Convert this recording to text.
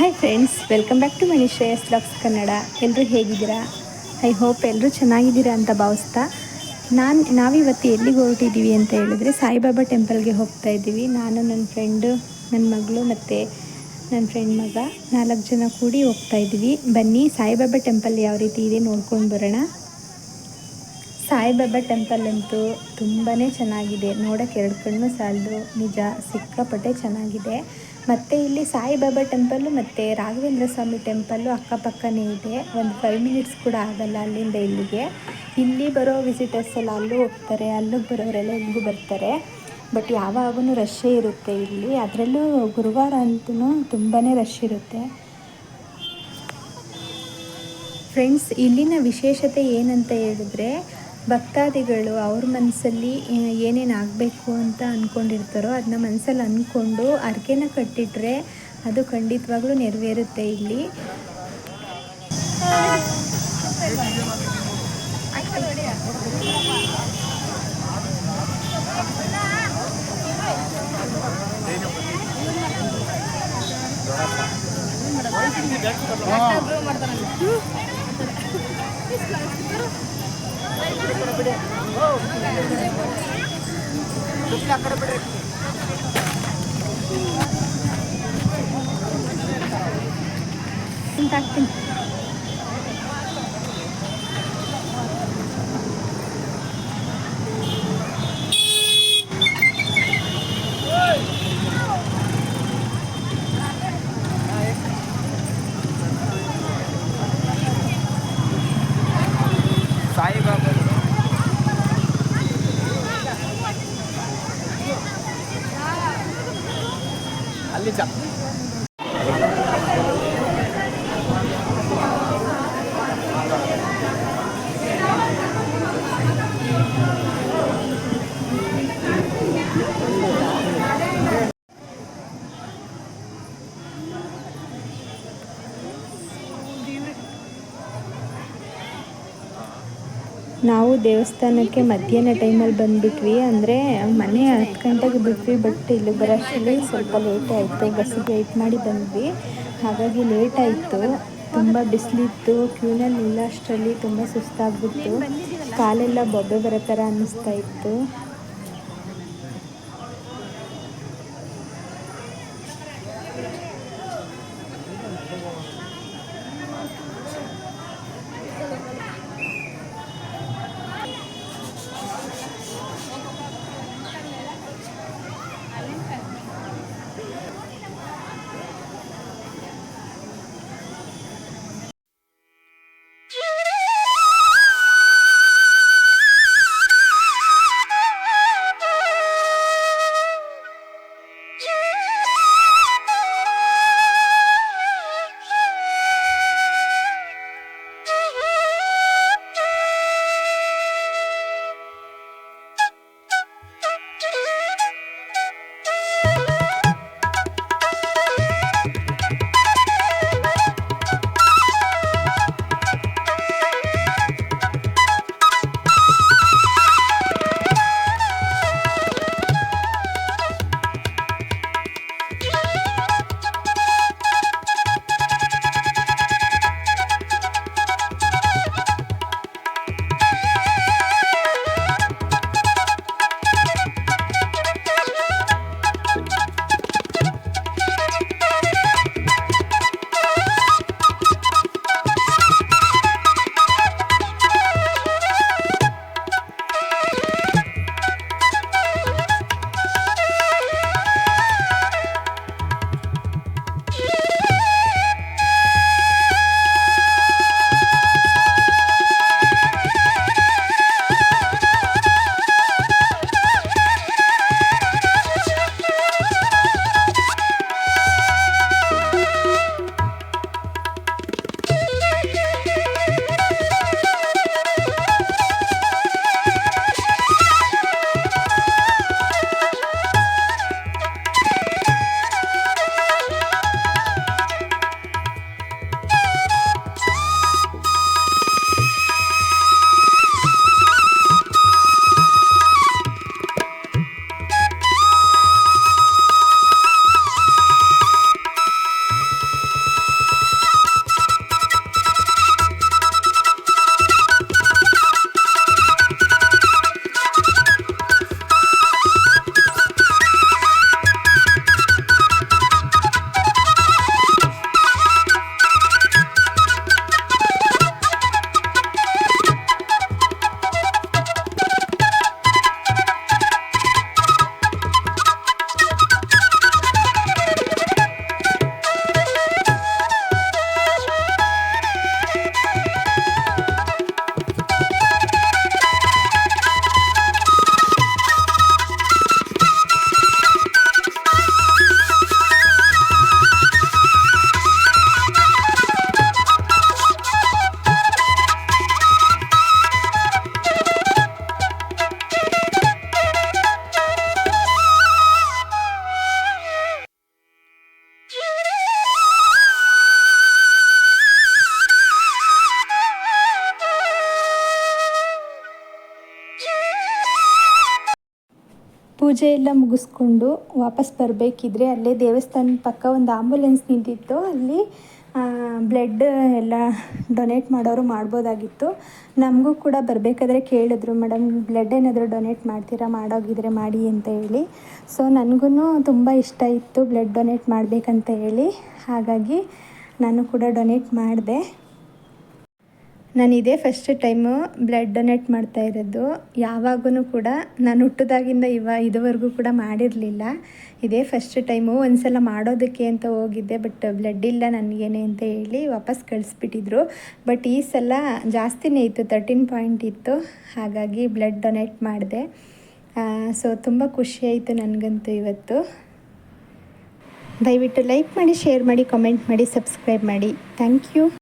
Hi friends welcome back to Mani Shreyas blogs Kannada ಎಲ್ಲರೂ ಹೇಗಿದ್ದೀರಾ? I hope ಎಲ್ಲರೂ ಚೆನ್ನಾಗಿದ್ದೀರಾ ಅಂತ ಭಾವಿಸ್ತಾ. ನಾನು, ನಾವಿವತ್ತು ಎಲ್ಲಿಗೆ ಹೊರಟಿದ್ದೀವಿ ಅಂತ ಹೇಳಿದ್ರೆ ಸಾಯಿಬಾಬಾ ಟೆಂಪಲ್ಗೆ ಹೋಗ್ತಾ ಇದ್ದೀವಿ. ನಾನು, ನನ್ನ ಫ್ರೆಂಡು ನನ್ನ ಮಗಳು ಮತ್ತು ನನ್ನ ಫ್ರೆಂಡ್ ಮಗ ನಾಲ್ಕು ಜನ ಕೂಡಿ ಹೋಗ್ತಾ ಇದ್ದೀವಿ. ಬನ್ನಿ, ಸಾಯಿಬಾಬಾ ಟೆಂಪಲ್ ಯಾವ ರೀತಿ ಇದೆ ನೋಡ್ಕೊಂಡು ಬರೋಣ. ಸಾಯಿಬಾಬಾ ಟೆಂಪಲ್ ಅಂತೂ ತುಂಬಾ ಚೆನ್ನಾಗಿದೆ. ನೋಡೋಕ್ಕೆ ಎರಡು ಕಣ್ಣು ಸಾಲದು. ನಿಜ, ಸಿಕ್ಕಾಪಟ್ಟೆ ಚೆನ್ನಾಗಿದೆ. ಮತ್ತು ಇಲ್ಲಿ ಸಾಯಿಬಾಬಾ ಟೆಂಪಲ್ಲು ಮತ್ತು ರಾಘವೇಂದ್ರ ಸ್ವಾಮಿ ಟೆಂಪಲ್ಲು ಅಕ್ಕಪಕ್ಕನೇ ಇದೆ. ಒಂದು ಫೈವ್ ಮಿನಿಟ್ಸ್ ಕೂಡ ಆಗಲ್ಲ ಅಲ್ಲಿಂದ ಇಲ್ಲಿಗೆ. ಇಲ್ಲಿ ಬರೋ ವಿಸಿಟರ್ಸ್ ಎಲ್ಲ ಅಲ್ಲೂ ಹೋಗ್ತಾರೆ, ಅಲ್ಲಿಗೆ ಬರೋರೆಲ್ಲ ಇಲ್ಲಿಗೂ ಬರ್ತಾರೆ. ಬಟ್ ಯಾವಾಗೂ ರಶ್ಶೇ ಇರುತ್ತೆ ಇಲ್ಲಿ. ಅದರಲ್ಲೂ ಗುರುವಾರ ಅಂತೂ ತುಂಬಾ ರಶ್ ಇರುತ್ತೆ. ಫ್ರೆಂಡ್ಸ್ ಇಲ್ಲಿನ ವಿಶೇಷತೆ ಏನಂತ ಹೇಳಿದ್ರೆ ಭಕ್ತಾದಿಗಳು ಅವ್ರ ಮನಸ್ಸಲ್ಲಿ ಏನೇನು ಆಗಬೇಕು ಅಂತ ಅಂದ್ಕೊಂಡಿರ್ತಾರೋ ಅದನ್ನ ಮನಸ್ಸಲ್ಲಿ ಅಂದ್ಕೊಂಡು ಅರ್ಕೆನ ಕಟ್ಟಿಟ್ರೆ ಅದು ಖಂಡಿತವಾಗ್ಲೂ ನೆರವೇರುತ್ತೆ ಇಲ್ಲಿ. ಅಂತ ಹಾಕ್ತೀನಿ ಸಾಯಿಬಾಬಾ ಅಲ್ಲಿ ಚ ನಾವು ದೇವಸ್ಥಾನಕ್ಕೆ ಮಧ್ಯಾಹ್ನ ಟೈಮಲ್ಲಿ ಬಂದುಬಿಟ್ವಿ. ಅಂದರೆ ಮನೆ ಹತ್ತು ಗಂಟೆಗೆ ಬಿಟ್ವಿ, ಬಟ್ ಇಲ್ಲಿ ಬರೋಷ್ಟರಲ್ಲಿ ಸ್ವಲ್ಪ ಲೇಟ್ ಆಯಿತು. ಬಸ್ಸಿಗೆ ವೆಯ್ಟ್ ಮಾಡಿ ಬಂದ್ವಿ. ಹಾಗಾಗಿ ಲೇಟ್ ಆಯಿತು. ತುಂಬ ಬಿಸಿಲಿತ್ತು. ಕ್ಯೂನಲ್ಲಿ ಇಲ್ಲ ಅಷ್ಟರಲ್ಲಿ ತುಂಬ ಸುಸ್ತಾಗ್ಬಿಟ್ಟು ಕಾಲೆಲ್ಲ ಬೊಬ್ಬೆ ಬರೋ ಥರ ಅನ್ನಿಸ್ತಾ ಇತ್ತು. ಪೂಜೆ ಎಲ್ಲ ಮುಗಿಸ್ಕೊಂಡು ವಾಪಸ್ ಬರಬೇಕಿದ್ರೆ ಅಲ್ಲೇ ದೇವಸ್ಥಾನದ ಪಕ್ಕ ಒಂದು ಆಂಬುಲೆನ್ಸ್ ನಿಂತಿತ್ತು. ಅಲ್ಲಿ ಬ್ಲಡ್ ಎಲ್ಲ ಡೊನೇಟ್ ಮಾಡೋರು ಮಾಡ್ಬೋದಾಗಿತ್ತು. ನಮಗೂ ಕೂಡ ಬರಬೇಕಾದ್ರೆ ಕೇಳಿದ್ರು, ಮೇಡಮ್, ಬ್ಲಡ್ ಏನಾದರೂ ಡೊನೇಟ್ ಮಾಡ್ತೀರಾ? ಮಾಡೋಗಿದ್ರೆ ಮಾಡಿ ಅಂತ ಹೇಳಿ. ಸೊ ನನಗೂ ತುಂಬ ಇಷ್ಟ ಇತ್ತು ಬ್ಲಡ್ ಡೊನೇಟ್ ಮಾಡಬೇಕಂತ ಹೇಳಿ. ಹಾಗಾಗಿ ನಾನು ಕೂಡ ಡೊನೇಟ್ ಮಾಡಿದೆ. ನಾನು ಇದೇ ಫಸ್ಟ್ ಟೈಮು ಬ್ಲಡ್ ಡೊನೇಟ್ ಮಾಡ್ತಾ ಇರೋದು. ಯಾವಾಗೂ ಕೂಡ ನಾನು ಹುಟ್ಟಿದಾಗಿಂದ ಇವ ಇದುವರೆಗೂ ಕೂಡ ಮಾಡಿರಲಿಲ್ಲ. ಇದೇ ಫಸ್ಟ್ ಟೈಮು ಒಂದ್ಸಲ ಮಾಡೋದಕ್ಕೆ ಅಂತ ಹೋಗಿದ್ದೆ ಬಟ್ ಬ್ಲಡ್ ಇಲ್ಲ ನನಗೇನೆ ಅಂತ ಹೇಳಿ ವಾಪಸ್ ಕಳಿಸ್ಬಿಟ್ಟಿದ್ರು. ಬಟ್ ಈ ಸಲ ಜಾಸ್ತಿನೇ ಇತ್ತು ತರ್ಟೀನ್ ಪಾಯಿಂಟ್ ಇತ್ತು. ಹಾಗಾಗಿ ಬ್ಲಡ್ ಡೊನೇಟ್ ಮಾಡಿದೆ. ಸೊ ತುಂಬ ಖುಷಿ ಆಯಿತು ನನಗಂತೂ ಇವತ್ತು. ದಯವಿಟ್ಟು ಲೈಕ್ ಮಾಡಿ ಶೇರ್ ಮಾಡಿ ಕಾಮೆಂಟ್ ಮಾಡಿ ಸಬ್ಸ್ಕ್ರೈಬ್ ಮಾಡಿ. Thank you